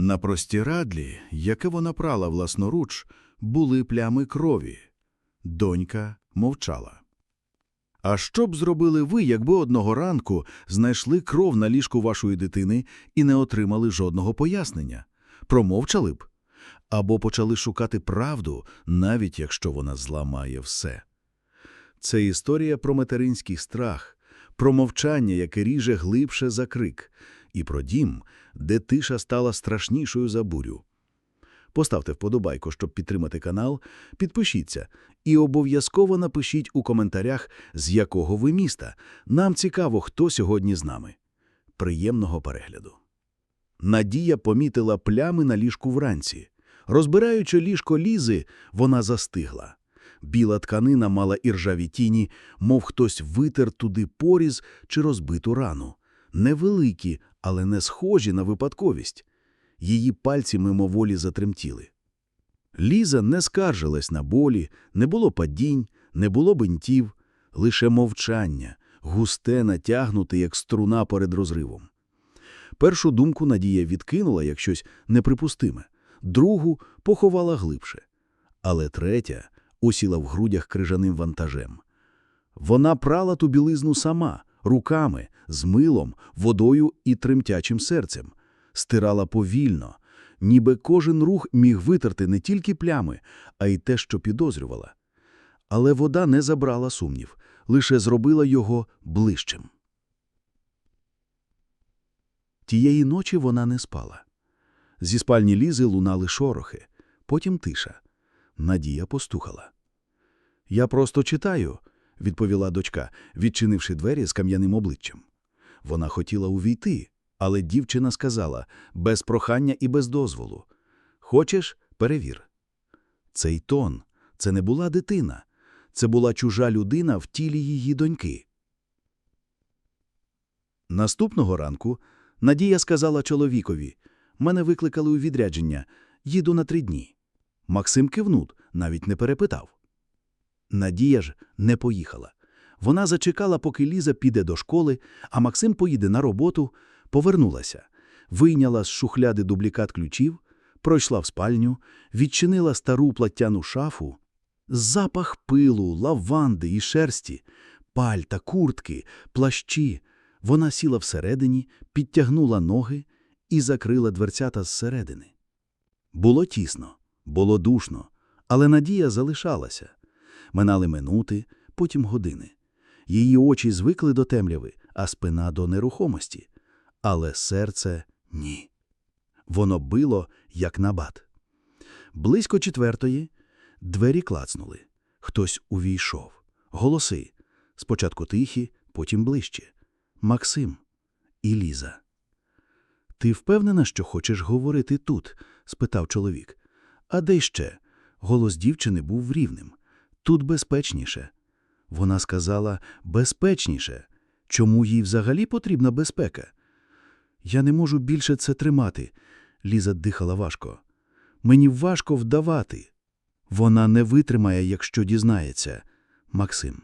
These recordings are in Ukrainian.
На простирадлі, яке вона прала власноруч, були плями крові. Донька мовчала. А що б зробили ви, якби одного ранку знайшли кров на ліжку вашої дитини і не отримали жодного пояснення? Промовчали б? Або почали шукати правду, навіть якщо вона зламає все? Це історія про материнський страх, про мовчання, яке ріже глибше за крик, і про дім, де тиша стала страшнішою за бурю. Поставте вподобайку, щоб підтримати канал, підпишіться і обов'язково напишіть у коментарях, з якого ви міста. Нам цікаво, хто сьогодні з нами. Приємного перегляду. Надія помітила плями на ліжку вранці. Розбираючи ліжко лізи, вона застигла. Біла тканина мала іржаві тіні, мов хтось витер туди поріз чи розбиту рану. Невеликі, але не схожі на випадковість. Її пальці мимоволі затремтіли. Ліза не скаржилась на болі, не було падінь, не було бинтів, лише мовчання, густе натягнуте, як струна перед розривом. Першу думку Надія відкинула як щось неприпустиме, другу поховала глибше, але третя усіла в грудях крижаним вантажем. Вона прала ту білизну сама, руками, з милом, водою і тремтячим серцем, стирала повільно, ніби кожен рух міг витерти не тільки плями, а й те, що підозрювала. Але вода не забрала сумнів, лише зробила його ближчим. Тієї ночі вона не спала. Зі спальні лізи лунали шорохи, потім тиша. Надія постукала. Я просто читаю, відповіла дочка, відчинивши двері з кам'яним обличчям. Вона хотіла увійти, але дівчина сказала без прохання і без дозволу. Хочеш, перевір. Цей тон це не була дитина, це була чужа людина в тілі її доньки. Наступного ранку Надія сказала чоловікові мене викликали у відрядження, їду на три дні. Максим кивнув, навіть не перепитав. Надія ж не поїхала. Вона зачекала, поки Ліза піде до школи, а Максим поїде на роботу, повернулася, вийняла з шухляди дублікат ключів, пройшла в спальню, відчинила стару платтяну шафу. Запах пилу, лаванди і шерсті, пальта, куртки, плащі. Вона сіла всередині, підтягнула ноги і закрила дверцята зсередини. Було тісно, було душно, але надія залишалася. Минали минути, потім години. Її очі звикли до темряви, а спина до нерухомості. Але серце – ні. Воно било, як набат. Близько четвертої двері клацнули. Хтось увійшов. Голоси. Спочатку тихі, потім ближче. Максим і Ліза. Ти впевнена, що хочеш говорити тут? спитав чоловік. А де ще? Голос дівчини був рівним. Тут безпечніше. Вона сказала безпечніше. Чому їй взагалі потрібна безпека? Я не можу більше це тримати. Ліза дихала важко. Мені важко вдавати. Вона не витримає, якщо дізнається. Максим.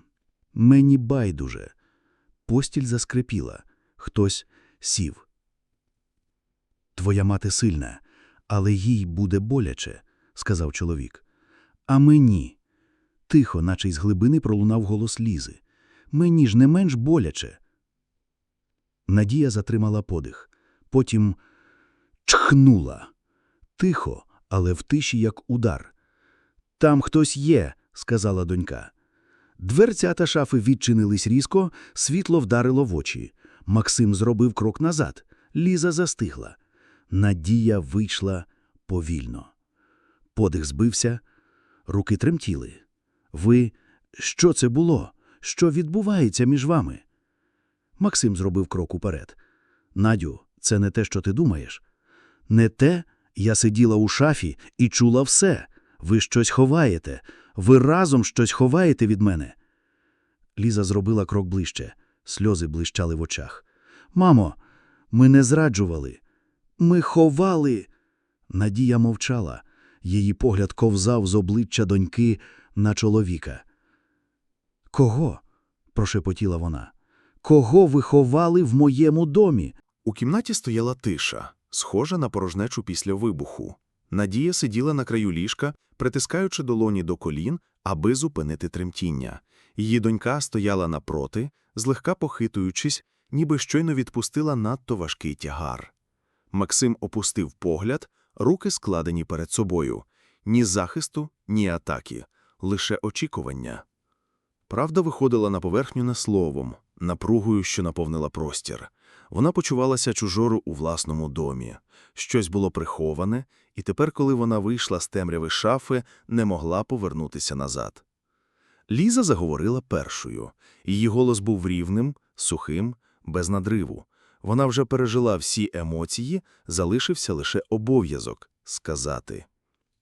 Мені байдуже. Постіль заскрипіла. Хтось сів. Твоя мати сильна, але їй буде боляче, сказав чоловік. А мені. Тихо, наче із глибини пролунав голос Лізи. Мені ж не менш боляче. Надія затримала подих. Потім чхнула. Тихо, але в тиші, як удар. Там хтось є, сказала донька. Дверцята шафи відчинились різко, світло вдарило в очі. Максим зробив крок назад. Ліза застигла. Надія вийшла повільно. Подих збився, руки тремтіли. Ви, що це було? Що відбувається між вами? Максим зробив крок уперед. Надю, це не те, що ти думаєш. Не те, я сиділа у шафі і чула все. Ви щось ховаєте. Ви разом щось ховаєте від мене. Ліза зробила крок ближче. Сльози блищали в очах. Мамо, ми не зраджували. Ми ховали. Надія мовчала. Її погляд ковзав з обличчя доньки на чоловіка. Кого? прошепотіла вона. Кого ви ховали в моєму домі? У кімнаті стояла тиша, схожа на порожнечу після вибуху. Надія сиділа на краю ліжка, притискаючи долоні до колін, аби зупинити тремтіння. Її донька стояла напроти, злегка похитуючись, ніби щойно відпустила надто важкий тягар. Максим опустив погляд, руки складені перед собою. Ні захисту, ні атаки, лише очікування. Правда виходила на поверхню не словом, напругою, що наповнила простір. Вона почувалася чужору у власному домі. Щось було приховане, і тепер, коли вона вийшла з темряви шафи, не могла повернутися назад. Ліза заговорила першою. Її голос був рівним, сухим, без надриву. Вона вже пережила всі емоції, залишився лише обов'язок – сказати.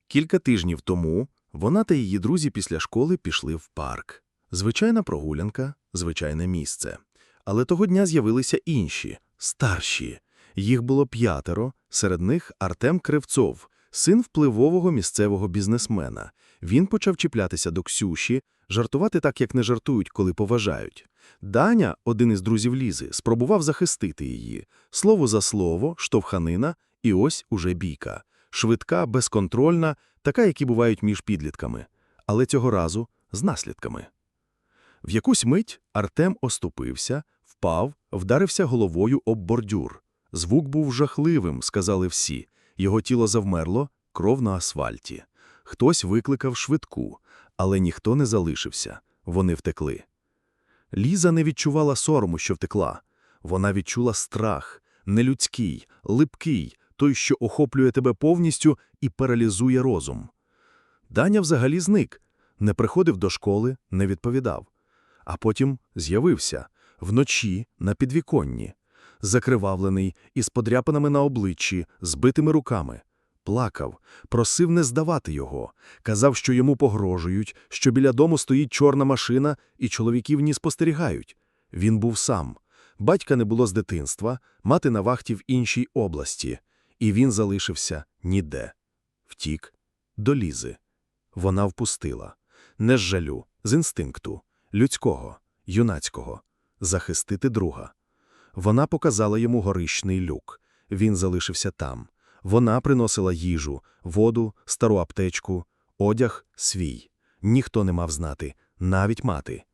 Кілька тижнів тому вона та її друзі після школи пішли в парк. Звичайна прогулянка, звичайне місце. Але того дня з'явилися інші, старші. Їх було п'ятеро, серед них Артем Кривцов, син впливового місцевого бізнесмена. Він почав чіплятися до Ксюші, жартувати так, як не жартують, коли поважають. Даня, один із друзів Лізи, спробував захистити її. Слово за слово, штовханина, і ось уже бійка. Швидка, безконтрольна, така, які бувають між підлітками. Але цього разу з наслідками. В якусь мить Артем оступився, впав, вдарився головою об бордюр. Звук був жахливим, сказали всі. Його тіло завмерло, кров на асфальті. Хтось викликав швидку, але ніхто не залишився. Вони втекли. Ліза не відчувала сорому, що втекла. Вона відчула страх, нелюдський, липкий, той, що охоплює тебе повністю і паралізує розум. Даня взагалі зник, не приходив до школи, не відповідав. А потім з'явився вночі на підвіконні, закривавлений, із подряпинами на обличчі, збитими руками. Плакав, просив не здавати його, казав, що йому погрожують, що біля дому стоїть чорна машина і чоловіків ні спостерігають. Він був сам. Батька не було з дитинства, мати на вахті в іншій області, і він залишився ніде. Втік до Лізи. Вона впустила. Не з жалю, з інстинкту, людського, юнацького, захистити друга. Вона показала йому горищний люк. Він залишився там. Вона приносила їжу, воду, стару аптечку, одяг свій. Ніхто не мав знати, навіть мати.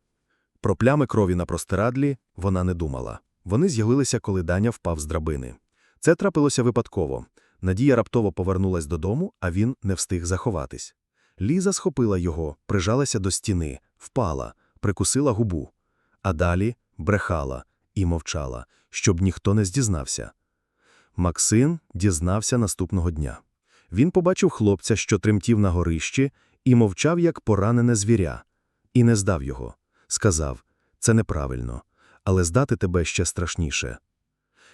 Про плями крові на простирадлі вона не думала. Вони з'явилися, коли Даня впав з драбини. Це трапилося випадково. Надія раптово повернулась додому, а він не встиг заховатись. Ліза схопила його, прижалася до стіни, впала, прикусила губу. А далі брехала і мовчала, щоб ніхто не здізнався. Максим дізнався наступного дня. Він побачив хлопця, що тремтів на горищі, і мовчав, як поранене звіря, і не здав його. Сказав це неправильно, але здати тебе ще страшніше.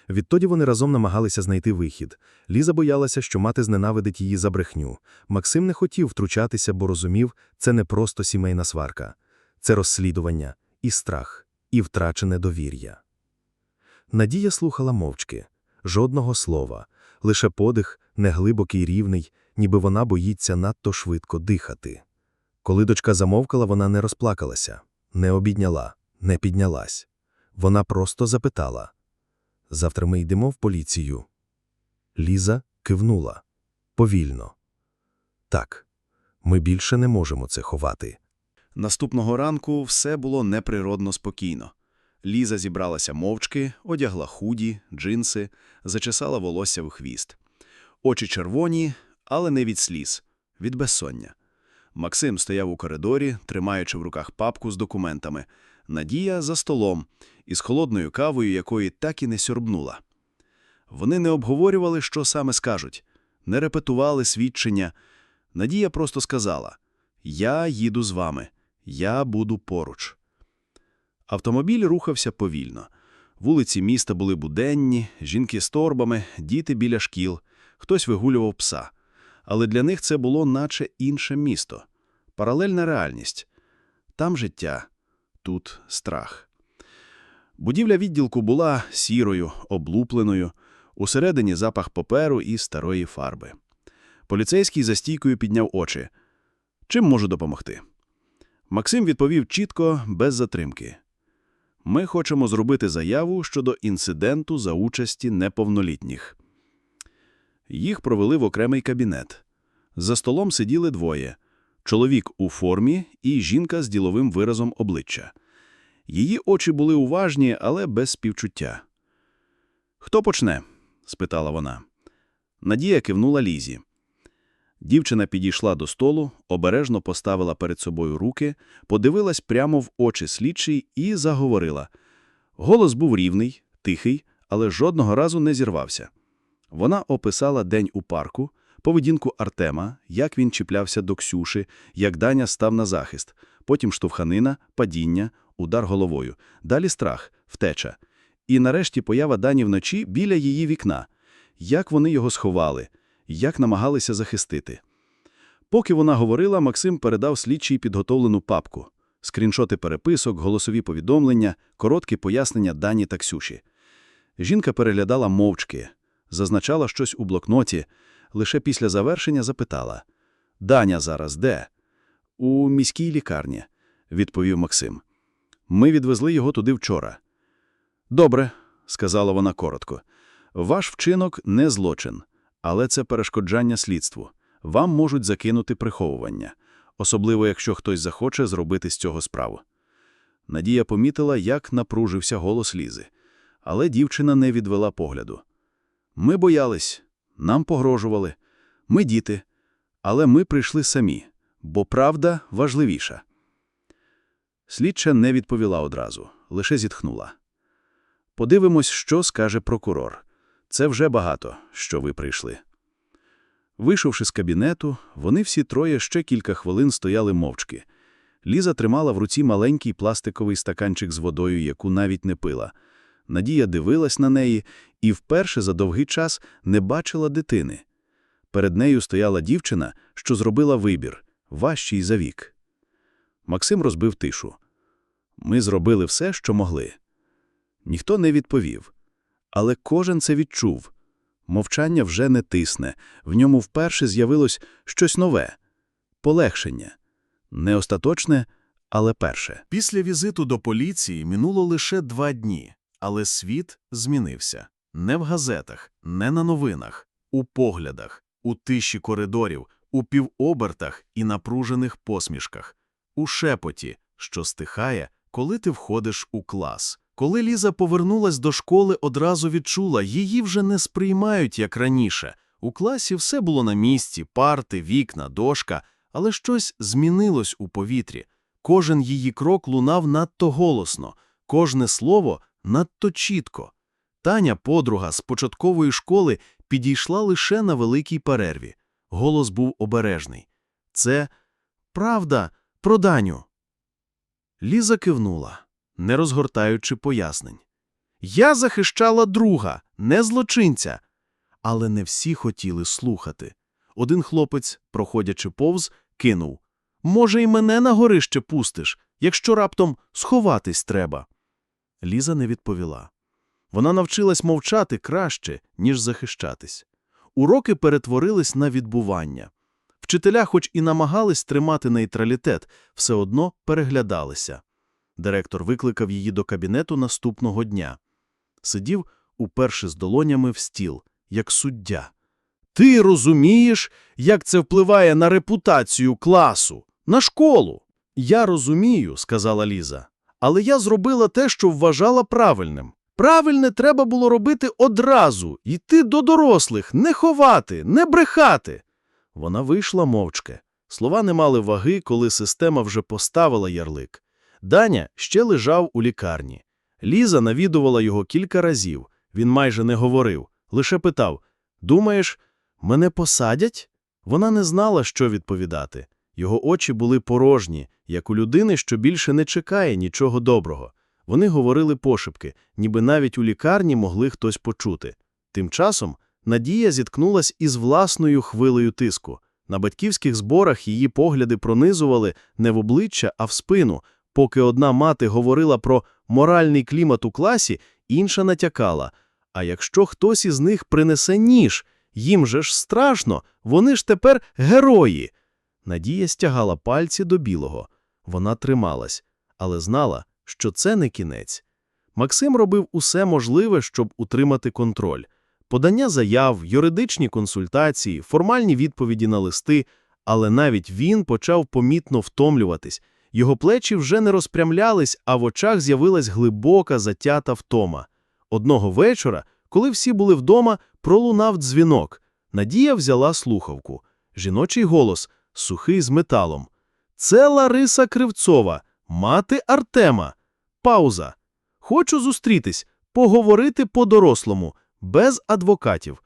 Відтоді вони разом намагалися знайти вихід. Ліза боялася, що мати зненавидить її за брехню. Максим не хотів втручатися, бо розумів, це не просто сімейна сварка, це розслідування, і страх, і втрачене довір'я. Надія слухала мовчки, жодного слова, лише подих, неглибокий рівний, ніби вона боїться надто швидко дихати. Коли дочка замовкала, вона не розплакалася, не обідняла, не піднялась. Вона просто запитала Завтра ми йдемо в поліцію. Ліза кивнула повільно. Так, ми більше не можемо це ховати. Наступного ранку все було неприродно спокійно. Ліза зібралася мовчки, одягла худі, джинси, зачесала волосся в хвіст. Очі червоні, але не від сліз, від безсоння. Максим стояв у коридорі, тримаючи в руках папку з документами. Надія за столом із холодною кавою, якої так і не сьорбнула. Вони не обговорювали, що саме скажуть, не репетували свідчення. Надія просто сказала Я їду з вами, я буду поруч. Автомобіль рухався повільно. Вулиці міста були буденні, жінки з торбами, діти біля шкіл, хтось вигулював пса. Але для них це було наче інше місто, паралельна реальність. Там життя, тут страх. Будівля відділку була сірою, облупленою, усередині запах паперу і старої фарби. Поліцейський за стійкою підняв очі. Чим можу допомогти? Максим відповів чітко, без затримки. Ми хочемо зробити заяву щодо інциденту за участі неповнолітніх. Їх провели в окремий кабінет. За столом сиділи двоє – чоловік у формі і жінка з діловим виразом обличчя. Її очі були уважні, але без співчуття. «Хто почне?» – спитала вона. Надія кивнула Лізі. Дівчина підійшла до столу, обережно поставила перед собою руки, подивилась прямо в очі слідчий і заговорила. Голос був рівний, тихий, але жодного разу не зірвався. Вона описала день у парку, поведінку Артема, як він чіплявся до Ксюши, як Даня став на захист, потім штовханина, падіння, удар головою, далі страх, втеча. І нарешті поява Дані вночі біля її вікна. Як вони його сховали, як намагалися захистити. Поки вона говорила, Максим передав слідчій підготовлену папку. Скріншоти переписок, голосові повідомлення, короткі пояснення Дані та Ксюші. Жінка переглядала мовчки, зазначала щось у блокноті, лише після завершення запитала. «Даня зараз де?» «У міській лікарні», – відповів Максим. «Ми відвезли його туди вчора». «Добре», – сказала вона коротко. «Ваш вчинок – не злочин, але це перешкоджання слідству. Вам можуть закинути приховування, особливо якщо хтось захоче зробити з цього справу». Надія помітила, як напружився голос Лізи. Але дівчина не відвела погляду. Ми боялись, нам погрожували, ми діти, але ми прийшли самі, бо правда важливіша. Слідча не відповіла одразу, лише зітхнула. Подивимось, що скаже прокурор. Це вже багато, що ви прийшли. Вийшовши з кабінету, вони всі троє ще кілька хвилин стояли мовчки. Ліза тримала в руці маленький пластиковий стаканчик з водою, яку навіть не пила. Надія дивилась на неї і вперше за довгий час не бачила дитини. Перед нею стояла дівчина, що зробила вибір, важчий за вік. Максим розбив тишу. Ми зробили все, що могли. Ніхто не відповів. Але кожен це відчув. Мовчання вже не тисне, в ньому вперше з'явилось щось нове – полегшення. Не остаточне, але перше. Після візиту до поліції минуло лише два дні, але світ змінився. Не в газетах, не на новинах, у поглядах, у тиші коридорів, у півобертах і напружених посмішках, у шепоті, що стихає, коли ти входиш у клас. Коли Ліза повернулась до школи, одразу відчула, її вже не сприймають, як раніше. У класі все було на місці, парти, вікна, дошка, але щось змінилось у повітрі. Кожен її крок лунав надто голосно, кожне слово надто чітко. Таня, подруга з початкової школи, підійшла лише на великій перерві. Голос був обережний. Це правда про Даню. Ліза кивнула, не розгортаючи пояснень. Я захищала друга, не злочинця. Але не всі хотіли слухати. Один хлопець, проходячи повз, кинув. Може, і мене на горище пустиш, якщо раптом сховатись треба. Ліза не відповіла. Вона навчилась мовчати краще, ніж захищатись. Уроки перетворились на відбування. Вчителя, хоч і намагались тримати нейтралітет, все одно переглядалися. Директор викликав її до кабінету наступного дня. Сидів, уперше з долонями в стіл, як суддя. Ти розумієш, як це впливає на репутацію класу, на школу? Я розумію, сказала Ліза, але я зробила те, що вважала правильним. Правильне треба було робити одразу, йти до дорослих, не ховати, не брехати. Вона вийшла мовчки. Слова не мали ваги, коли система вже поставила ярлик. Даня ще лежав у лікарні. Ліза навідувала його кілька разів. Він майже не говорив, лише питав: Думаєш, мене посадять? Вона не знала, що відповідати. Його очі були порожні, як у людини, що більше не чекає нічого доброго. Вони говорили пошепки, ніби навіть у лікарні могли хтось почути. Тим часом Надія зіткнулась із власною хвилею тиску. На батьківських зборах її погляди пронизували не в обличчя, а в спину. Поки одна мати говорила про моральний клімат у класі, інша натякала. А якщо хтось із них принесе ніж, їм же ж страшно, вони ж тепер герої. Надія стягала пальці до білого. Вона трималась, але знала, що це не кінець. Максим робив усе можливе, щоб утримати контроль. Подання заяв, юридичні консультації, формальні відповіді на листи, але навіть він почав помітно втомлюватись. Його плечі вже не розпрямлялись, а в очах з'явилась глибока затята втома. Одного вечора, коли всі були вдома, пролунав дзвінок. Надія взяла слухавку. Жіночий голос, сухий з металом. Це Лариса Кривцова, мати Артема. Пауза. Хочу зустрітись, поговорити по-дорослому, без адвокатів.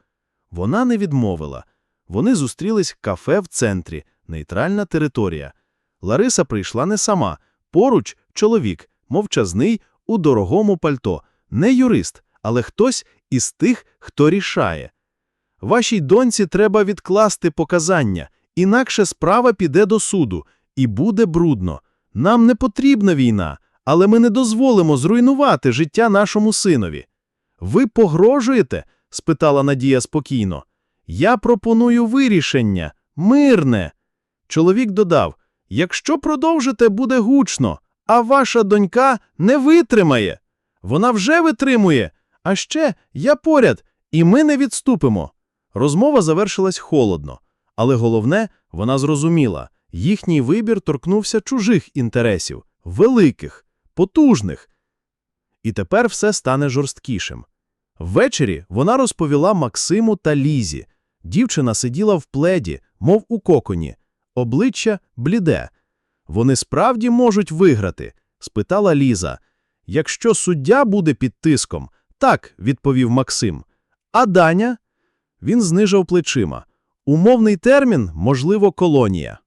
Вона не відмовила. Вони зустрілись в кафе в центрі, нейтральна територія. Лариса прийшла не сама. Поруч чоловік, мовчазний, у дорогому пальто. Не юрист, але хтось із тих, хто рішає. Вашій доньці треба відкласти показання, інакше справа піде до суду, і буде брудно. Нам не потрібна війна, але ми не дозволимо зруйнувати життя нашому синові. Ви погрожуєте? спитала Надія спокійно. Я пропоную вирішення, мирне. Чоловік додав: якщо продовжите, буде гучно, а ваша донька не витримає. Вона вже витримує. А ще я поряд, і ми не відступимо. Розмова завершилась холодно, але головне, вона зрозуміла, їхній вибір торкнувся чужих інтересів, великих, потужних. І тепер все стане жорсткішим. Ввечері вона розповіла Максиму та Лізі. Дівчина сиділа в пледі, мов у коконі, обличчя бліде. Вони справді можуть виграти? спитала Ліза. Якщо суддя буде під тиском, так, відповів Максим. А Даня? Він знижав плечима. Умовний термін, можливо, колонія.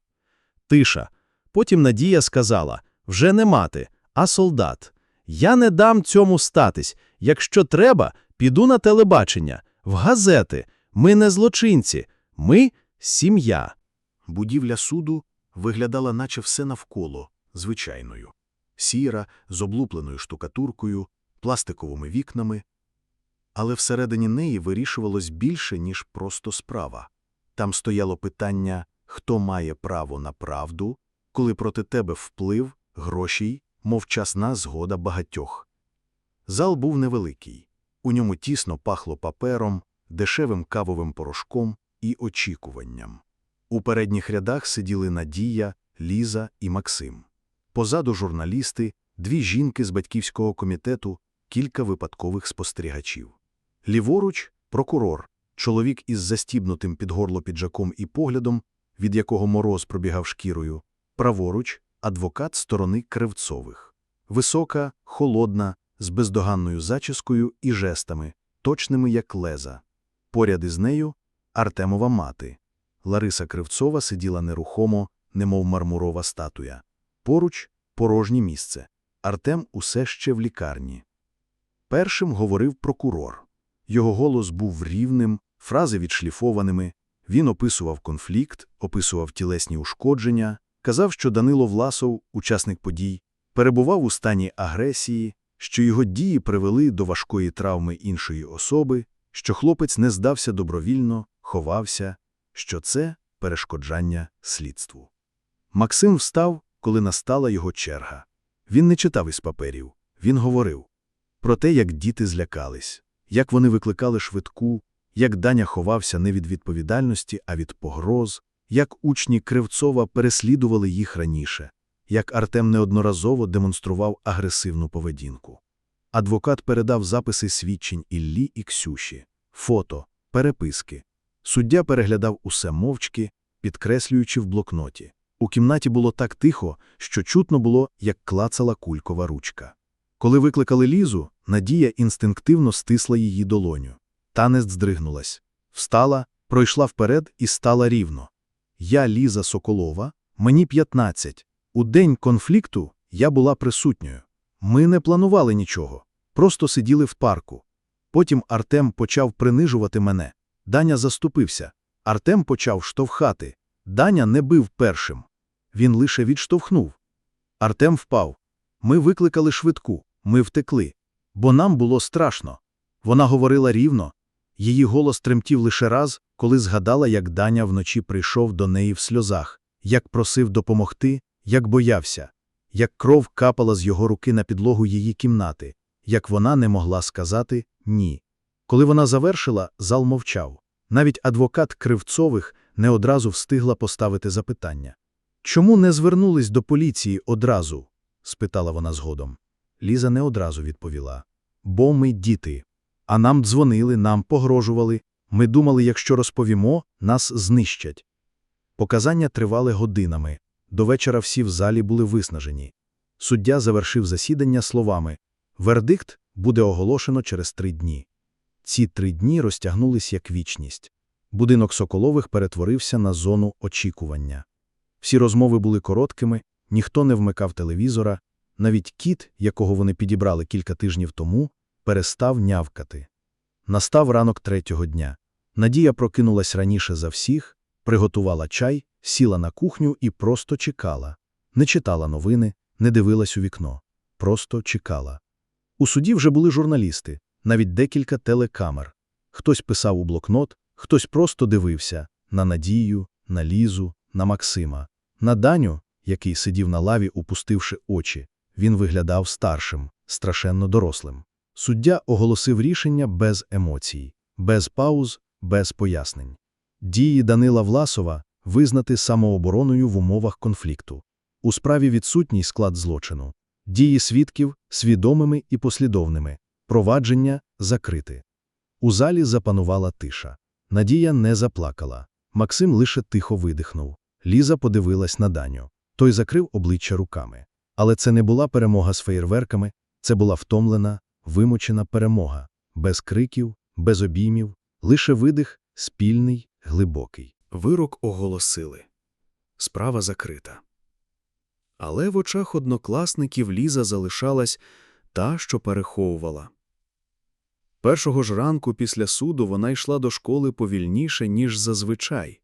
Тиша. Потім Надія сказала: вже не мати, а солдат. Я не дам цьому статись. Якщо треба, піду на телебачення, в газети. Ми не злочинці, ми сім'я. Будівля суду виглядала наче все навколо, звичайною. Сіра, з облупленою штукатуркою, пластиковими вікнами. Але всередині неї вирішувалось більше, ніж просто справа. Там стояло питання, хто має право на правду, коли проти тебе вплив, гроші, мовчасна згода багатьох. Зал був невеликий. У ньому тісно пахло папером, дешевим кавовим порошком і очікуванням. У передніх рядах сиділи Надія, Ліза і Максим. Позаду журналісти, дві жінки з батьківського комітету, кілька випадкових спостерігачів. Ліворуч – прокурор, чоловік із застібнутим під горло піджаком і поглядом, від якого мороз пробігав шкірою. Праворуч – адвокат сторони Кривцових. Висока, холодна, з бездоганною зачіскою і жестами, точними як леза. Поряд із нею – Артемова мати. Лариса Кривцова сиділа нерухомо, немов мармурова статуя. Поруч – порожнє місце. Артем усе ще в лікарні. Першим говорив прокурор. Його голос був рівним, фрази відшліфованими. Він описував конфлікт, описував тілесні ушкодження, казав, що Данило Власов, учасник подій, перебував у стані агресії, що його дії привели до важкої травми іншої особи, що хлопець не здався добровільно, ховався, що це перешкоджання слідству. Максим встав, коли настала його черга. Він не читав із паперів, він говорив про те, як діти злякались, як вони викликали швидку, як Даня ховався не від відповідальності, а від погроз, як учні Кривцова переслідували їх раніше, як Артем неодноразово демонстрував агресивну поведінку. Адвокат передав записи свідчень Іллі і Ксюші, фото, переписки. Суддя переглядав усе мовчки, підкреслюючи в блокноті. У кімнаті було так тихо, що чутно було, як клацала кулькова ручка. Коли викликали Лізу, Надія інстинктивно стисла її долоню. Та не здригнулась. Встала, пройшла вперед і стала рівно. Я Ліза Соколова, мені 15. У день конфлікту я була присутньою. Ми не планували нічого, просто сиділи в парку. Потім Артем почав принижувати мене. Даня заступився. Артем почав штовхати. Даня не бив першим. Він лише відштовхнув. Артем впав. Ми викликали швидку, ми втекли. Бо нам було страшно. Вона говорила рівно. Її голос тремтів лише раз, коли згадала, як Даня вночі прийшов до неї в сльозах, як просив допомогти, як боявся, як кров капала з його руки на підлогу її кімнати, як вона не могла сказати «ні». Коли вона завершила, зал мовчав. Навіть адвокат Кривцових не одразу встигла поставити запитання. «Чому не звернулись до поліції одразу?» – спитала вона згодом. Ліза не одразу відповіла. «Бо ми діти. А нам дзвонили, нам погрожували. Ми думали, якщо розповімо, нас знищать». Показання тривали годинами. До вечора всі в залі були виснажені. Суддя завершив засідання словами «Вердикт буде оголошено через три дні». Ці три дні розтягнулись як вічність. Будинок Соколових перетворився на зону очікування. Всі розмови були короткими, ніхто не вмикав телевізора, навіть кіт, якого вони підібрали кілька тижнів тому, перестав нявкати. Настав ранок третього дня. Надія прокинулась раніше за всіх, приготувала чай, сіла на кухню і просто чекала. Не читала новини, не дивилась у вікно. Просто чекала. У суді вже були журналісти, навіть декілька телекамер. Хтось писав у блокнот, хтось просто дивився на Надію, на Лізу, на Максима. На Даню, який сидів на лаві, упустивши очі, він виглядав старшим, страшенно дорослим. Суддя оголосив рішення без емоцій, без пауз, без пояснень. Дії Данила Власова визнати самообороною в умовах конфлікту. У справі відсутній склад злочину. Дії свідків свідомими і послідовними. Провадження закрити. У залі запанувала тиша. Надія не заплакала. Максим лише тихо видихнув. Ліза подивилась на Даню. Той закрив обличчя руками. Але це не була перемога з феєрверками, це була втомлена, вимучена перемога. Без криків, без обіймів, лише видих, спільний, глибокий. Вирок оголосили. Справа закрита. Але в очах однокласників Ліза залишалась та, що переховувала. Першого ж ранку після суду вона йшла до школи повільніше, ніж зазвичай.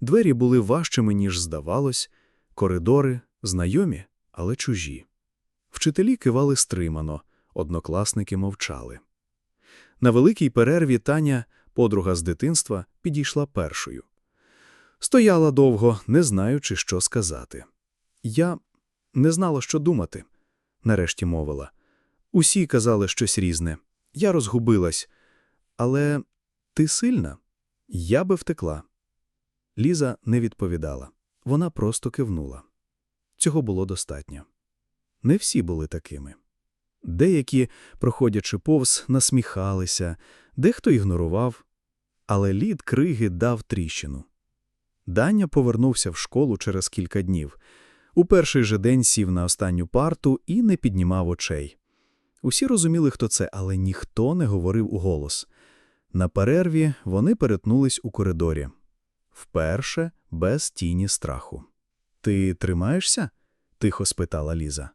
Двері були важчими, ніж здавалось, коридори знайомі, але чужі. Вчителі кивали стримано, однокласники мовчали. На великій перерві Таня, подруга з дитинства, підійшла першою. Стояла довго, не знаючи, що сказати. Я не знала, що думати, нарешті мовила. Усі казали щось різне. Я розгубилась. Але ти сильна? Я би втекла. Ліза не відповідала. Вона просто кивнула. Цього було достатньо. Не всі були такими. Деякі, проходячи повз, насміхалися, дехто ігнорував, але лід криги дав тріщину. Даня повернувся в школу через кілька днів. У перший же день сів на останню парту і не піднімав очей. Усі розуміли, хто це, але ніхто не говорив уголос. На перерві вони перетнулись у коридорі. Вперше без тіні страху. Ти тримаєшся? тихо спитала Ліза.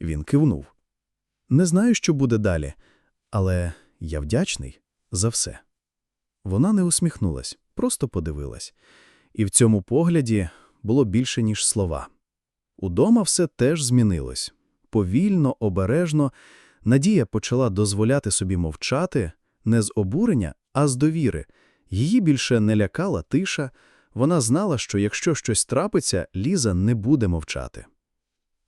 Він кивнув. Не знаю, що буде далі, але я вдячний за все. Вона не усміхнулась, просто подивилась. І в цьому погляді було більше, ніж слова. Удома все теж змінилось. Повільно, обережно, Надія почала дозволяти собі мовчати не з обурення, а з довіри. Її більше не лякала тиша, вона знала, що якщо щось трапиться, Ліза не буде мовчати.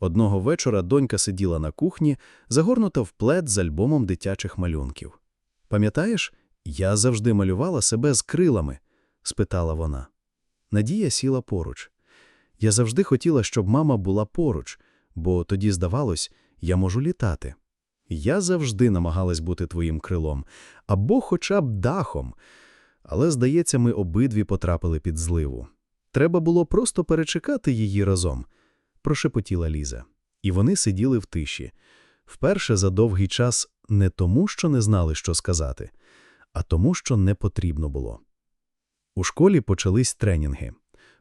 Одного вечора донька сиділа на кухні, загорнута в плед з альбомом дитячих малюнків. Пам'ятаєш, я завжди малювала себе з крилами? спитала вона. Надія сіла поруч. Я завжди хотіла, щоб мама була поруч, бо тоді здавалось, я можу літати. Я завжди намагалась бути твоїм крилом, або хоча б дахом. Але, здається, ми обидві потрапили під зливу. Треба було просто перечекати її разом, прошепотіла Ліза. І вони сиділи в тиші. Вперше за довгий час не тому, що не знали, що сказати, а тому, що не потрібно було. У школі почались тренінги.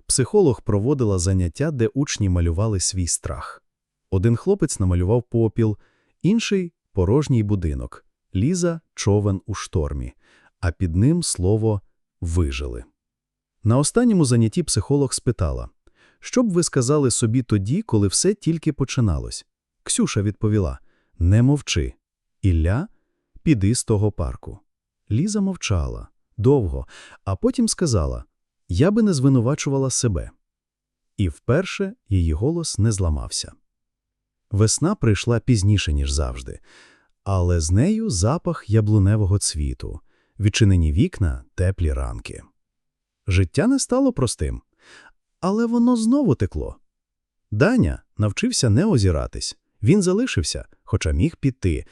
Психолог проводила заняття, де учні малювали свій страх. Один хлопець намалював попіл, інший – порожній будинок, Ліза – човен у штормі, а під ним слово «вижили». На останньому занятті психолог спитала, що б ви сказали собі тоді, коли все тільки починалось? Ксюша відповіла, не мовчи. Ілля, піди з того парку. Ліза мовчала, довго, а потім сказала, я би не звинувачувала себе. І вперше її голос не зламався. Весна прийшла пізніше, ніж завжди. але з нею запах яблуневого цвіту, відчинені вікна, теплі ранки. Життя не стало простим, але воно знову текло. Даня навчився не озиратись. Він залишився, хоча міг піти.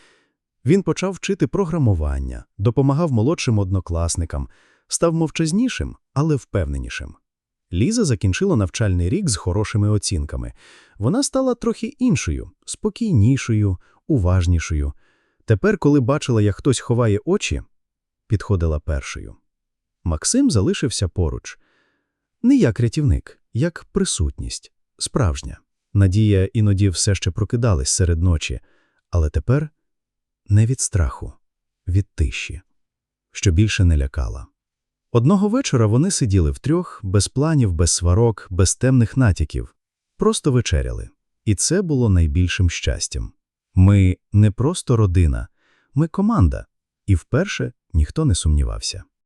Він почав вчити програмування, допомагав молодшим однокласникам, став мовчазнішим, але впевненішим. Ліза закінчила навчальний рік з хорошими оцінками. Вона стала трохи іншою, спокійнішою, уважнішою. Тепер, коли бачила, як хтось ховає очі, підходила першою. Максим залишився поруч. Не як рятівник, як присутність, справжня. Надія іноді все ще прокидалась серед ночі, але тепер не від страху, від тиші, що більше не лякала. Одного вечора вони сиділи втрьох, без планів, без сварок, без темних натяків, просто вечеряли. І це було найбільшим щастям. Ми не просто родина, ми команда, і вперше ніхто не сумнівався.